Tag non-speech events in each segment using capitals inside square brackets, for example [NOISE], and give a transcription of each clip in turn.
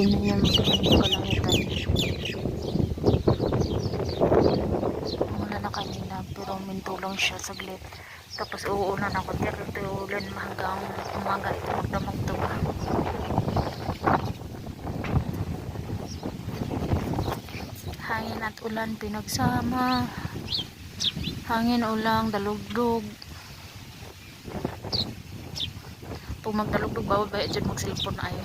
mga kalangitan. Mula na kanina pero minto lang siya saglit. Tapos uulan ako tiyak ito ulan hanggang umaga ito magdamag to ba. Hangin at ulan pinagsama. Hangin, ulang, dalugdog. Pag magdalugdog, bawal ba dyan mag-cellphone ayo.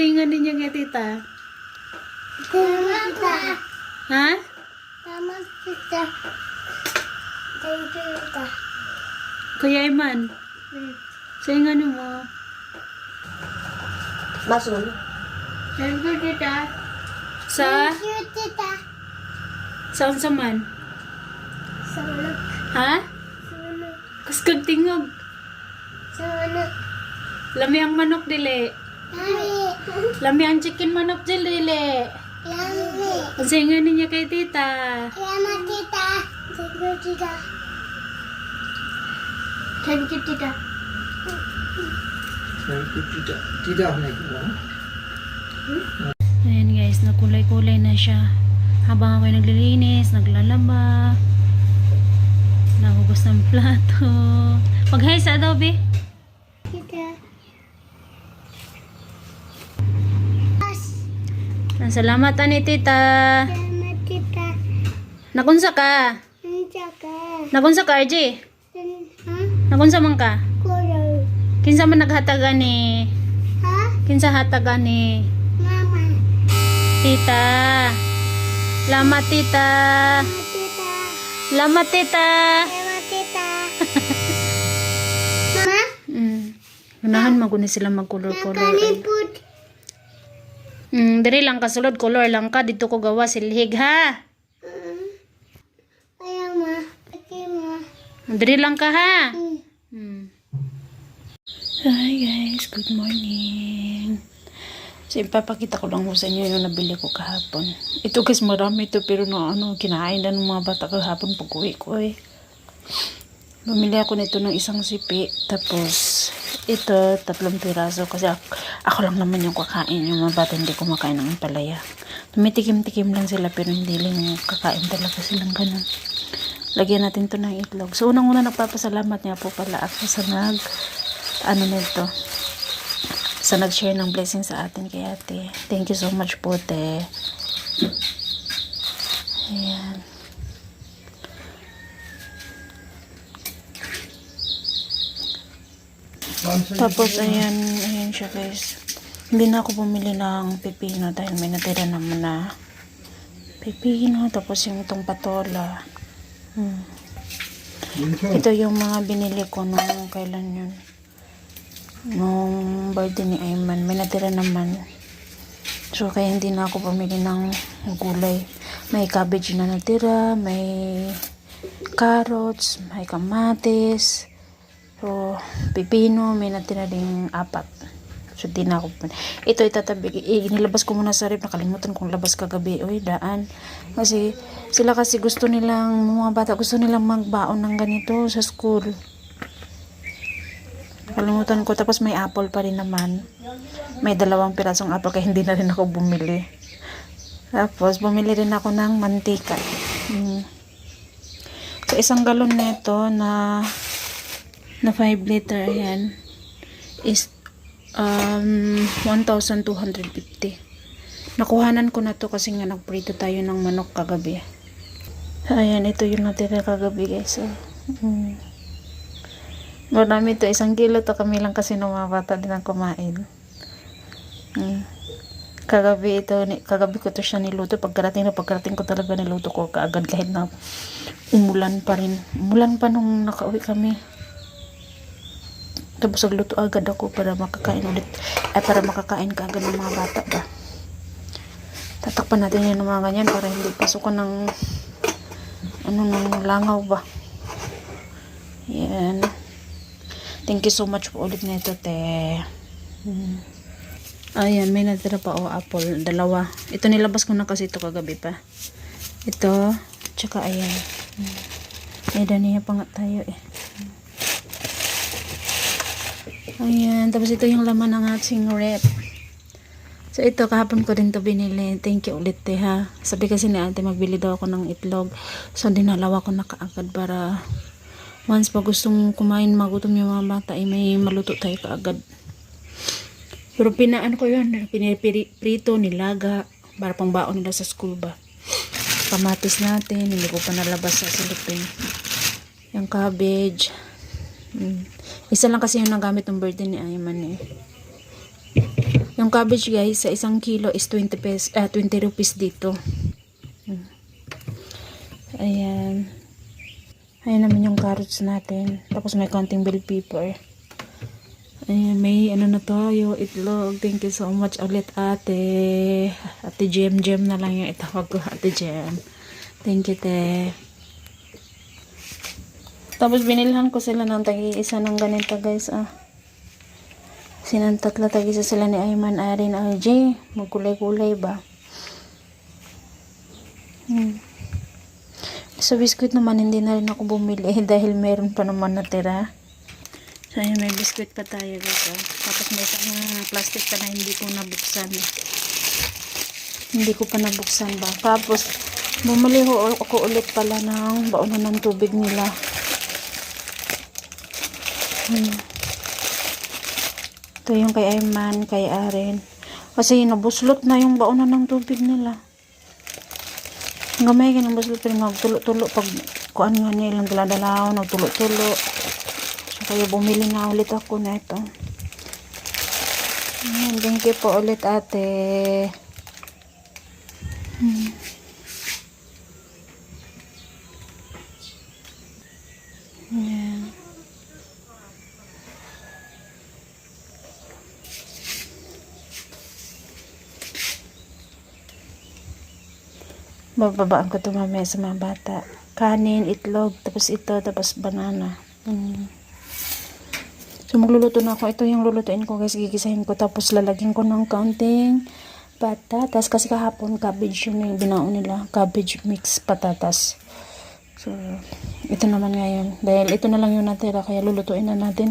saingan ninyo nga tita. Tama Ha? Tama kita. Thank you kita. Kuya Iman. Saingan mo. Masun. Thank you tita. Sa? Thank you tita. Saan sa man? Sana. Ha? Sana. Kaskag tingog. Sana. Lami ang manok dili. Lami. Lami ang chicken manok dili. Lami. Ang saingan ninyo kay tita. Tama tita. Thank you tita. Thank you tita. Tidak, tidak naik uang. Ayan guys, nagkulay-kulay na siya. Habang ako'y naglilinis, naglalaba, nahugas ng plato. Pag-hi sa adobe. Tita. Salamat ani tita. Tama tita. Nakunsa ka? Nandiyan Nakunsa ka, RJ? Ha? Nakunsa man ka? Kulay. Kinsa man naghataga ni? Ha? Kinsa hataga ni? Mama. Tita. Lamat tita. Tama tita. Lamat tita. [LAUGHS] Mama. Mm. Unahan maguni sila mag-color-color. Nakalipot. Mm, diri lang kasulod color lang ka dito ko gawa silhig ha. Ayaw ma. Okay ma. Diri lang ka ha. Hmm. Hmm. Hi guys, good morning. So ipapakita ko lang sa inyo yung nabili ko kahapon. Ito guys marami ito pero na ano kinain na ng mga bata kahapon pag uwi ko eh. Bumili ako nito ng isang sipi. Tapos, ito, tatlong piraso. Kasi ako, ako lang naman yung kakain. Yung mga bata hindi kumakain ng palaya. Tumitikim-tikim lang sila pero hindi lang kakain talaga silang ganun. Lagyan natin to ng itlog. So, unang-una nagpapasalamat niya po pala ako sa nag, ano nito, sa nag-share ng blessing sa atin kay ate. Thank you so much po, te. Tapos, ayan, ayan siya guys. Hindi na ako bumili ng pipino dahil may natira naman na pipino. Tapos yung itong patola. Hmm. Ito yung mga binili ko nung kailan yun. Nung birthday ni Ayman. May natira naman. So, kaya hindi na ako bumili ng gulay. May cabbage na natira. May carrots. May kamatis. So, pipino. May natira ding apat. So, di na ako. Ito itatabi. Eh, nilabas ko muna sa rip. Nakalimutan kong labas kagabi. Uy, daan. Kasi, sila kasi gusto nilang, mga bata gusto nilang magbaon ng ganito sa school. Nakalimutan ko. Tapos may apple pa rin naman. May dalawang pirasong apple kaya hindi na rin ako bumili. Tapos, bumili rin ako ng mantika. Mm. So, isang galon nito na na 5 liter yan is um 1,250. Nakuhanan ko na to kasi nga nagprito tayo ng manok kagabi. Ayan, ito yung natira kagabi guys. So, mm. Marami to, isang kilo to kami lang kasi nung mga bata din ang kumain. Mm. Kagabi ito, kagabi ko to siya niluto. Pagkarating na pagkarating ko talaga niluto ko kaagad kahit na umulan pa rin. Umulan pa nung nakauwi kami. Tapos nagluto agad ako para makakain ulit. Ay, para makakain ka agad ng mga bata ba. Tatakpan natin yan ng mga ganyan para hindi pasukan ng ano ng langaw ba. Yan. Thank you so much po ulit nito, te. Hmm. Ayan, may natira pa o apple. Dalawa. Ito nilabas ko na kasi ito kagabi pa. Ito, tsaka ayan. Hmm. May daniya pa nga tayo eh. Ayan, tapos ito yung laman ng ating rep. So ito, kahapon ko din to binili. Thank you ulit te ha. Sabi kasi ni ate, magbili daw ako ng itlog. So dinalawa ko na kaagad para once pa gustong kumain, magutom yung mga bata, ay may maluto tayo kaagad. Pero pinaan ko yun, pinipirito, nilaga, para pang baon nila sa school ba. Kamatis natin, hindi ko pa nalabas sa silipin. Yung cabbage. Mm. Isa lang kasi yung nagamit ng birthday ni Ayman eh. Yung cabbage guys, sa isang kilo is 20 pesos, ah, 20 rupees dito. Ayan. Ayan naman yung carrots natin. Tapos may konting bell pepper. Ayan, may ano na yung itlog. Thank you so much ulit ate. Ate Jem Jem na lang yung itawag ko, ate Jem. Thank you, te. Tapos binilhan ko sila ng tagi-isa ng ganito guys ah. Sinang tatlo tagi-isa sila ni Ayman, Arin, RJ. Magkulay-kulay ba? Hmm. Sa biskuit naman hindi na rin ako bumili [LAUGHS] dahil meron pa naman natira. So ayun, may biskuit pa tayo guys ah. Tapos may isang plastic pa na hindi ko nabuksan. Hindi ko pa nabuksan ba. Tapos bumili ako ulit pala ng baonan ng tubig nila. Hmm. Ito yung kay Ayman, kay Aren. Kasi nabuslot na yung baonan ng tubig nila. Gamay ka ng buslot pero magtulo-tulo pag kuan nga nilang daladalaw, nagtulo-tulo. So kaya bumili na ulit ako na ito. Ayan, thank you po ulit ate. Hmm. Bababaan ko ito mamaya sa mga bata. Kanin, itlog, tapos ito, tapos banana. Mm. So, magluluto na ako. Ito yung lulutuin ko guys. Gigisahin ko. Tapos, lalagyan ko ng counting patatas. Kasi kahapon, cabbage yun yung binaon nila. Cabbage mix patatas. So, ito naman ngayon. Dahil ito na lang yung natira. Kaya lulutuin na natin.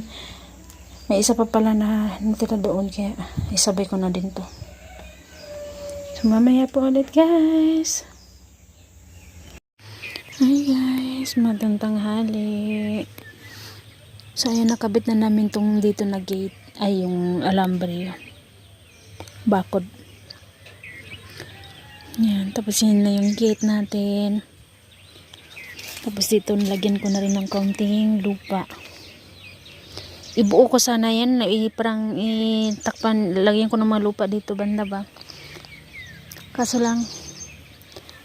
May isa pa pala na natira doon. Kaya, isabay ko na din to. So, mamaya po ulit guys. Hi guys, magandang hali. So ayan, nakabit na namin tong dito na gate, ay yung alambre. Bakod. Yan, tapos yun na yung gate natin. Tapos dito nilagyan ko na rin ng kaunting lupa. Ibuo ko sana yan, i, parang itakpan, lagyan ko ng mga lupa dito banda ba. Kaso lang,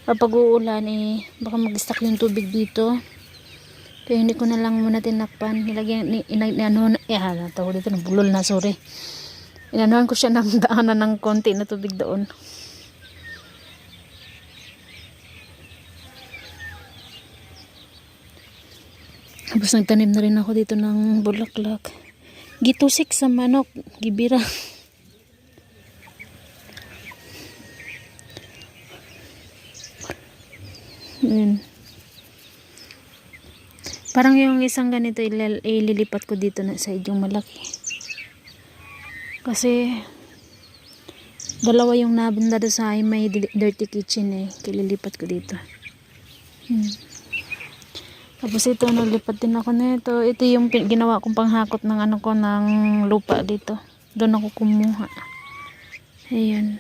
kapag uulan eh baka mag-stuck yung tubig dito. Kaya hindi ko na lang muna tinakpan. Nilagyan ni, ina, ni ano na eh hala tawag dito nabulol na sorry. Inanuhan ko siya ng [LAUGHS] daanan ng konti na tubig doon. Tapos nagtanim na rin ako dito ng bulaklak. Gitusik sa manok gibira [LAUGHS] Yun. Parang yung isang ganito ililipat ko dito na sa yung malaki. Kasi dalawa yung nabanda doon sa may di- dirty kitchen eh. Kililipat ko dito. Hmm. Tapos ito, naglipat din ako nito. Ito yung pin- ginawa kong panghakot ng ano ko, ng lupa dito. Doon ako kumuha. Ayan.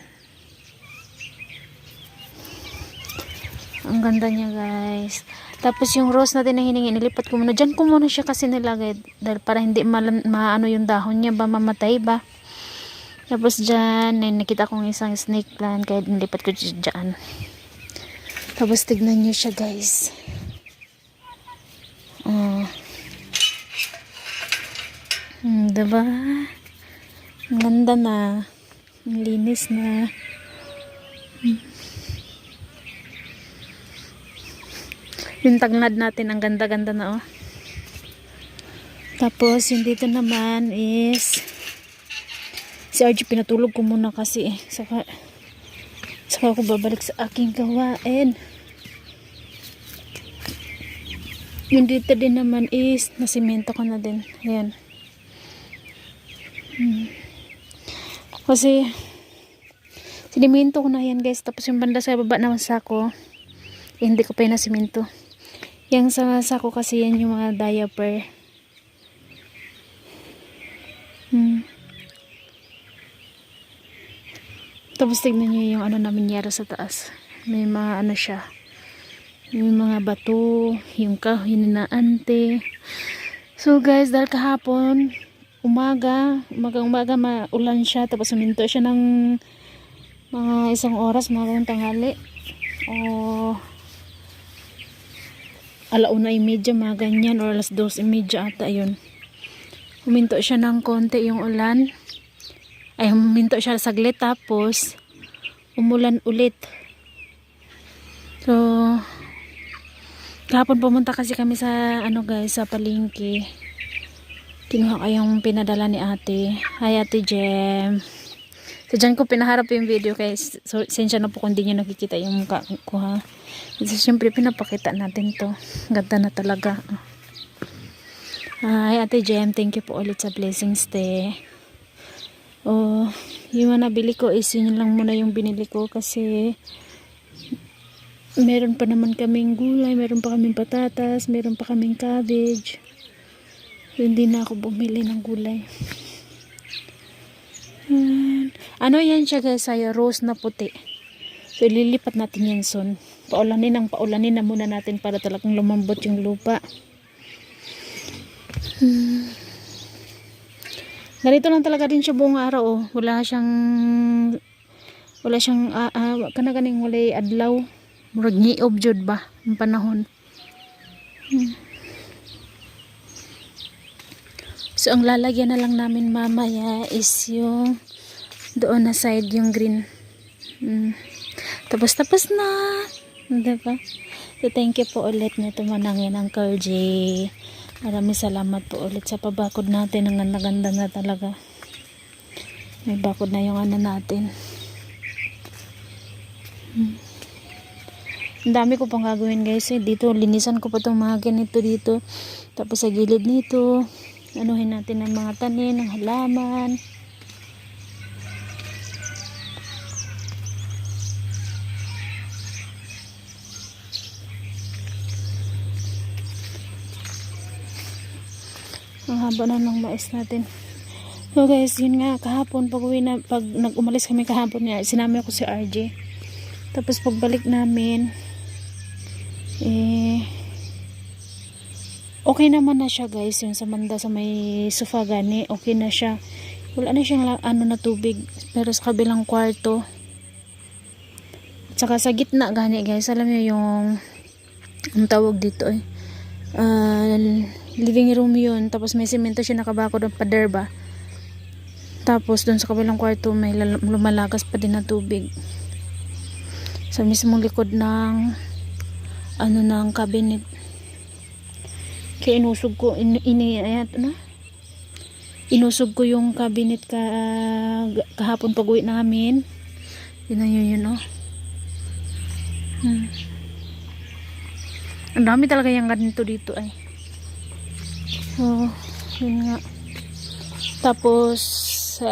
Ang ganda niya guys. Tapos yung rose natin na hiningi, nilipat ko muna. Diyan ko muna siya kasi nilagay. Dahil para hindi malan, maano yung dahon niya ba, mamatay ba. Tapos dyan, nakita kong isang snake plant. Kaya nilipat ko dyan. Tapos tignan niyo siya guys. Oh. Hmm, diba? Ang ganda na. Ang linis na. Hmm. Yung tagnad natin, ang ganda-ganda na oh. Tapos, yung dito naman is si RG pinatulog ko muna kasi eh. Saka, saka ako babalik sa aking gawain. Yung dito din naman is nasimento ko na din. Ayan. Hmm. Kasi sinimento ko na yan guys. Tapos yung banda sa baba naman sako, eh, hindi ko pa yung nasimento. Yang sa sako kasi yan yung mga diaper. Hmm. Tapos tignan nyo yung ano namin yara sa taas. May mga ano siya. May mga bato, yung kahoy na ante. So guys, dahil kahapon, umaga, umaga umaga maulan siya. Tapos suminto siya ng mga isang oras, mga tanghali. O alauna imedya, mga ganyan. Or alas dos imedya ata yun. Huminto siya ng konti yung ulan. Ay, huminto siya saglit tapos umulan ulit. So, kahapon pumunta kasi kami sa ano guys, sa palengke. Kinuha ko yung pinadala ni ate. Hi ate Jem. So, dyan ko pinaharap yung video kay so, sensya na po kung di nyo nakikita yung mukha ko ha. Kasi syempre pinapakita natin to. Ganda na talaga. Hi ate Jem, thank you po ulit sa blessings te. Oh, yung mga nabili ko is yun lang muna yung binili ko kasi meron pa naman kaming gulay, meron pa kaming patatas, meron pa kaming cabbage. So, hindi na ako bumili ng gulay. Yan. Ano yan siya guys, ay rose na puti. So, ililipat natin yan son. Paulanin ang paulanin na muna natin para talagang lumambot yung lupa. Hmm. Ganito lang talaga din siya buong araw oh. Wala siyang wala siyang uh, uh, kana ganing walay adlaw. Murag niob jud ba ang panahon. Hmm. So ang lalagyan na lang namin mamaya is yung doon na side yung green. Hmm. Tapos tapos na. Diba? So thank you po ulit nito manangin Uncle J. Maraming salamat po ulit sa pabakod natin. Ang ganda-ganda na talaga. May bakod na yung ano natin. Hmm. Ang dami ko pang gagawin guys. Eh. Dito, linisan ko pa itong mga ganito dito. Tapos sa gilid nito, anuhin natin ng mga tanin, ng halaman. Ang haba na ng mais natin. So guys, yun nga, kahapon, pag uwi na, pag nag-umalis kami kahapon nga, sinama ko si RJ. Tapos pagbalik namin, eh, okay naman na siya guys, yung sa manda sa may sofa gani, okay na siya. Wala na siyang ano na tubig, pero sa kabilang kwarto, at saka sa gitna gani guys, alam niyo yung, ang tawag dito eh, ah, living room yun. Tapos may semento siya nakabako ng pader ba. Tapos doon sa kabilang kwarto may lumalagas pa din na tubig. Sa mismong likod ng ano ng cabinet. Kaya inusog ko in, ini ayat na. Inusog ko yung cabinet ka kahapon pag uwi namin. Yun na yun oh. Hmm. Ang dami talaga yung ganito dito ay. So, yun nga. Tapos, sa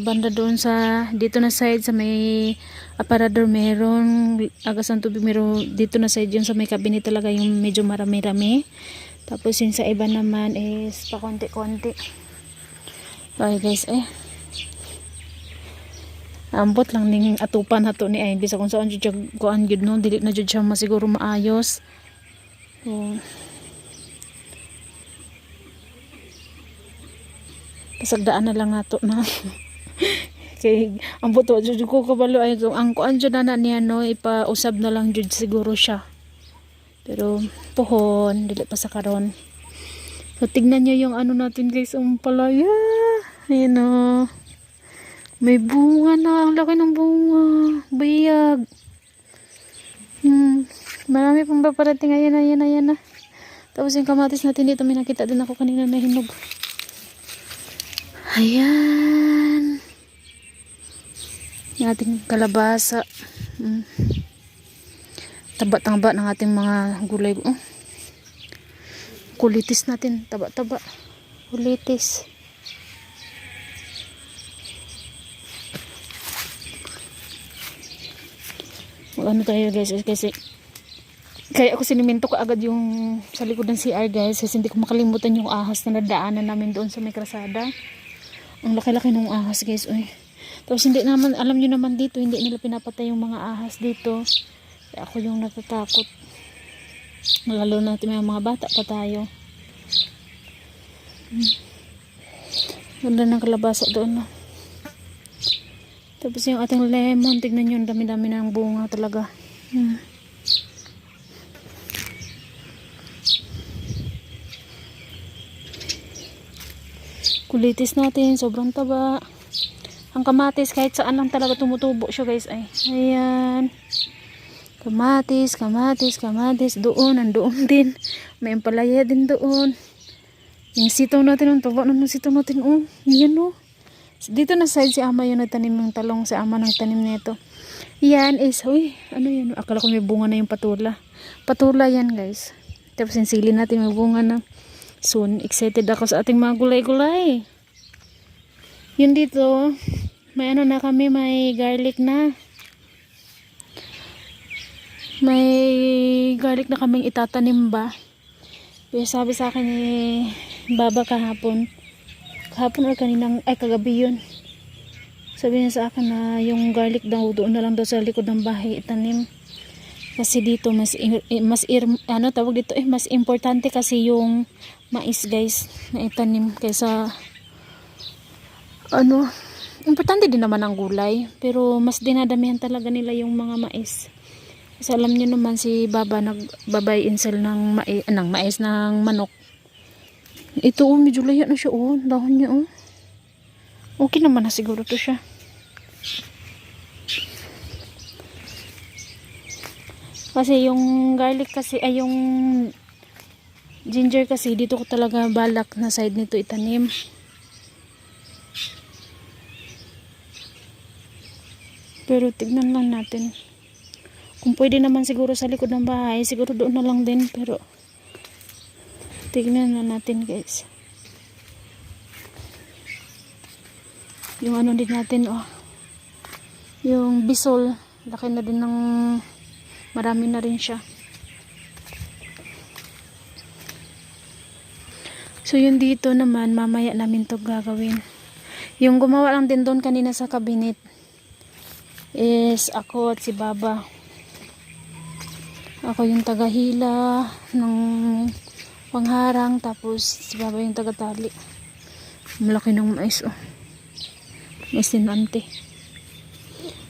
banda doon sa dito na side sa may aparador meron agas ng tubig meron dito na side yung sa may cabinet talaga yung medyo marami-rami. Tapos yung sa iba naman is pa konti-konti okay guys eh. Ambot lang ning atupan hato ni ay bisa kung saan jud kuan jud no? Dili na jud siya masiguro maayos. So, pasagdaan na lang nato na. Kay ang buto jud ko kabalo ay ang kuan jud na niya no ipausab na lang jud siguro siya. Pero pohon dili pa sa karon. So tignan niyo yung ano natin guys ang palaya. Ayan o may bunga na ang laki ng bunga. Bayag. Hmm marami pang paparating. Ayan ayan ayan na tapos yung kamatis natin dito may nakita din ako kanina na hinog Ayan. Yung ating kalabasa. Mm. Taba-taba ng ating mga gulay. Oh. Kulitis natin. Taba-taba. Kulitis. Mag-ano tayo guys kasi kaya ako siniminto ko agad yung sa likod ng CR guys kasi hindi ko makalimutan yung ahas na nadaanan namin doon sa may krasada. Ang laki-laki ng ahas guys. Uy. Tapos hindi naman, alam nyo naman dito, hindi nila pinapatay yung mga ahas dito. Kaya ako yung natatakot. Lalo na may mga bata pa tayo. Hmm. Ganda ng kalabasa doon. No? Tapos yung ating lemon, tignan nyo, ang dami-dami ng bunga talaga. Hmm. Kulitis natin sobrang taba. Ang kamatis kahit saan lang talaga tumutubo siya guys. Ay ayan. Kamatis kamatis kamatis. Doon nandoon [LAUGHS] din. May empalaya din doon. Yung sitaw natin ang taba ng sitaw natin oh. Yan oh. Dito na side si ama yung nagtanim ng talong si ama ng tanim nito. Yan is uy ano yan akala ko may bunga na yung patula. Patula yan guys. Tapos yung sili natin may bunga na. Soon. Excited ako sa ating mga gulay-gulay. Yun dito, may ano na kami, may garlic na. May garlic na kaming itatanim ba. Pero sabi sa akin ni Baba kahapon, kahapon or kaninang, ay kagabi yun. Sabi niya sa akin na yung garlic daw doon na lang daw sa likod ng bahay itanim. Kasi dito mas mas ano tawag dito eh mas importante kasi yung mais guys na itanim kaysa ano importante din naman ang gulay pero mas dinadamihan talaga nila yung mga mais. Kasi alam niyo naman si Baba nagbabay insel ng mais, ng mais ng manok. Ito oh, medyo laya na siya oh, dahon niya oh. Okay naman na siguro to siya. Kasi yung garlic kasi ay yung ginger kasi dito ko talaga balak na side nito itanim. Pero tignan lang natin. Kung pwede naman siguro sa likod ng bahay, siguro doon na lang din pero tignan na natin guys. Yung ano din natin oh. Yung bisol, laki na din ng marami na rin siya so yun dito naman mamaya namin to gagawin yung gumawa lang din doon kanina sa cabinet is ako at si Baba. Ako yung tagahila ng pangharang tapos si Baba yung tagatali. Malaki ng mais oh. Mais din ante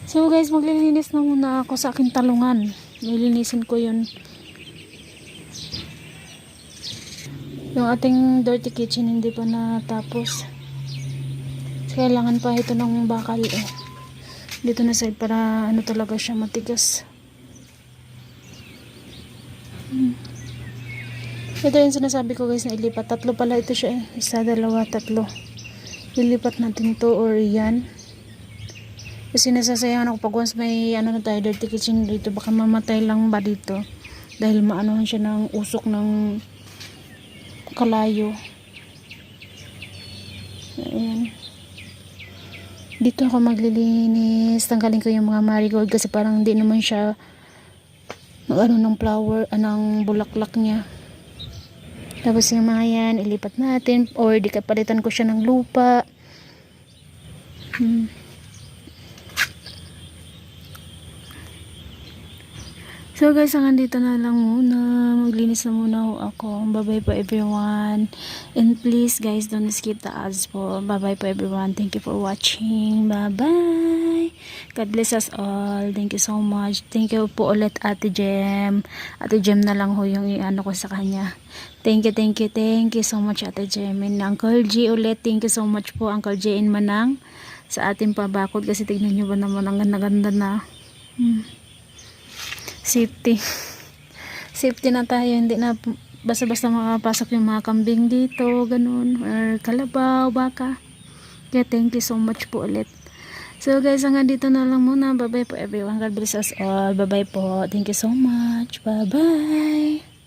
so guys maglilinis na muna ako sa aking talungan. Nilinisin ko yun. Yung ating dirty kitchen hindi pa natapos. Kailangan pa ito ng bakal eh dito na side para ano talaga siya matigas. Hmm. ito yung sinasabi ko guys na ilipat. Tatlo pala ito siya eh. Isa, dalawa, tatlo. Ilipat natin to or yan. Kasi nasasayangan ako pag once may ano na tayo dirty kitchen dito baka mamatay lang ba dito? Dahil maanohan siya ng usok ng kalayo. Ayan Dito ako maglilinis. Tanggalin ko yung mga marigold kasi parang hindi naman siya ano ng flower, anong bulaklak niya. Tapos yung mga yan, ilipat natin or di kapalitan ko siya ng lupa. Hmm. So guys, hanggang dito na lang muna. Maglinis na muna ako. Bye-bye po everyone. And please guys, don't skip the ads po. Bye-bye po everyone. Thank you for watching. Bye-bye. God bless us all. Thank you so much. Thank you po ulit Ate Jem. Ate Jem na lang ho yung i-ano ko sa kanya. Thank you, thank you, thank you so much Ate Jem. And Uncle G ulit, thank you so much po Uncle J in Manang sa ating pabakod kasi tignan nyo ba naman ang ganda-ganda na. Hmm safety. Safety na tayo. Hindi na basta-basta makapasok yung mga kambing dito ganun or kalabaw baka. Kaya thank you so much po ulit. So guys hanggang dito na lang muna. Bye bye po everyone. God bless us all. Bye bye po. Thank you so much. Bye bye